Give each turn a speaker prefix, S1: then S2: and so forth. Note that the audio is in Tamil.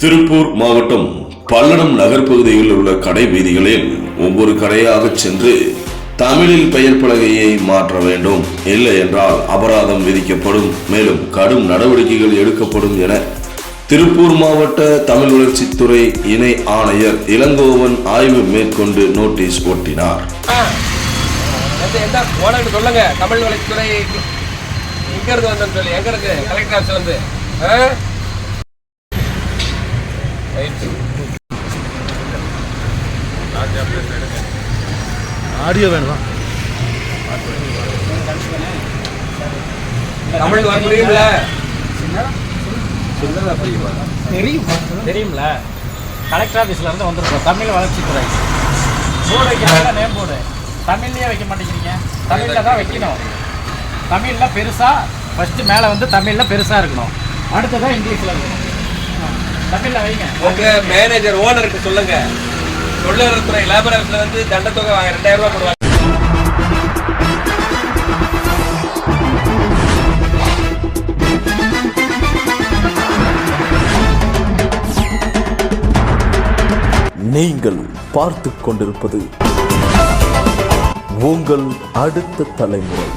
S1: திருப்பூர் மாவட்டம் பல்லடம் நகர்ப்பகுதியில் உள்ள கடை வீதிகளில் ஒவ்வொரு கடையாக சென்று தமிழில் பெயர் பலகையை மாற்ற வேண்டும். இல்லை என்றால் அபராதம் விதிக்கப்படும். மேலும் கடும் நடவடிக்கைகள் எடுக்கப்படும் என திருப்பூர் மாவட்ட தமிழ் வளர்ச்சித்துறை இணை ஆணையர் இளங்கோவன் ஆய்வு மேற்கொண்டு நோட்டீஸ் ஒட்டினார்.
S2: சொல்லுங்க. தமிழ் வளர்ச்சித்துறை எங்க இருந்து வந்து எங்க இருக்கு? கலெக்டர் வந்து
S3: ஆடியோ வேணுமா?
S2: தமிழ் வர புரியும்ல சின்னதா புரியுமா
S4: தெரியும்ல? கலெக்டர் ஆஃபீஸ்ல இருந்து வந்திருக்கோம். தமிழ் வளர்ச்சித்துறை. போர்டு வைக்கிறாங்க நேம் போர்டு தமிழ்லயே வைக்க மாட்டேங்கிறீங்க. தமிழ்ல தான் வைக்கணும். தமிழ்ல பெருசா ஃபர்ஸ்ட் மேல வந்து தமிழ்ல பெருசா இருக்கணும். அடுத்ததான் இங்கிலீஷ்ல இருக்கணும்.
S2: உங்க மேனேஜர் ஓனர்கிட்ட சொல்லுங்க. தொழிலாளர்துறை லேபர் ஆஃபீஸ்ல வந்து தண்டத்தொகை வாங்க ரெண்டாயிரம் ரூபாய் போடுவாங்க.
S5: நீங்கள் பார்த்து கொண்டிருப்பது உங்கள் அடுத்த தலைமுறை.